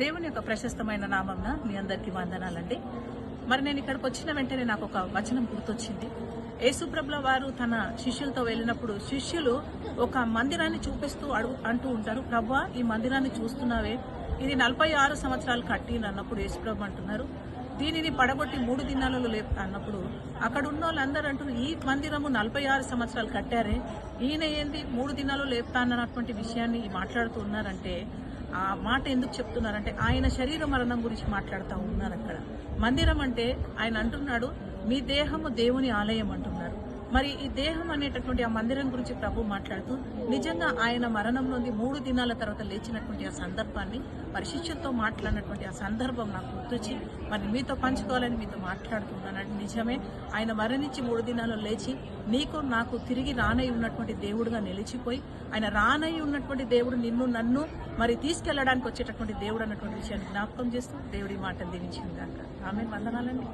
దేవుని యొక్క ప్రశస్తమైన నామంన మీ అందరికీ వందనాలండి. మరి నేను ఇక్కడికి వచ్చిన వెంటనే నాకు ఒక వచనం గుర్తొచ్చింది. యేసుప్రభుల వారు తన శిష్యులతో వెళ్ళినప్పుడు శిష్యులు ఒక మందిరాన్ని చూపిస్తూ అడుగు అంటూ ఉంటారు ప్రభా ఈ మందిరాన్ని చూస్తున్నావే. ఇది నలభై ఆరు సంవత్సరాలు కట్టిన అన్నప్పుడు యేసుప్రభు అంటున్నారు. దీనిని పడగొట్టి మూడు దినాలలో లేపుతా అన్నప్పుడు అక్కడ ఉన్న వాళ్ళందరూ అంటూ ఈ మందిరము నలభై ఆరు సంవత్సరాలు కట్టారే. ఈయన ఏంది మూడు దినాలు లేపుతా అన్నటువంటి విషయాన్ని మాట్లాడుతూ ఉన్నారంటే ఆ మాట ఎందుకు చెప్తున్నారంటే ఆయన శరీర మరణం గురించి మాట్లాడుతూ ఉన్నారు అక్కడ. మందిరం అంటే ఆయన అంటున్నాడు మీ దేహము దేవుని ఆలయం అంటున్నారు. మరి ఈ దేహం అనేటటువంటి ఆ మందిరం గురించి ప్రభు మాట్లాడుతూ నిజంగా ఆయన మరణం నుండి మూడు దినాల తర్వాత లేచినటువంటి ఆ సందర్భాన్ని మరి శిష్యులతో మాట్లాడినటువంటి ఆ సందర్భం నాకు గుర్తొచ్చి మరి మీతో పంచుకోవాలని మీతో మాట్లాడుతున్నాను నిజమే ఆయన మరణించి మూడు దినాలు లేచి నీకు నాకు తిరిగి రానై ఉన్నటువంటి దేవుడుగా నిలిచిపోయి ఆయన రానై ఉన్నటువంటి దేవుడు నిన్ను నన్ను మరి తీసుకెళ్ళడానికి వచ్చేటటువంటి దేవుడు అన్నటువంటి విషయాన్ని జ్ఞాపకం చేస్తూ దేవుడి మాట దీవించింది కాక ఆమె వందనాలండి.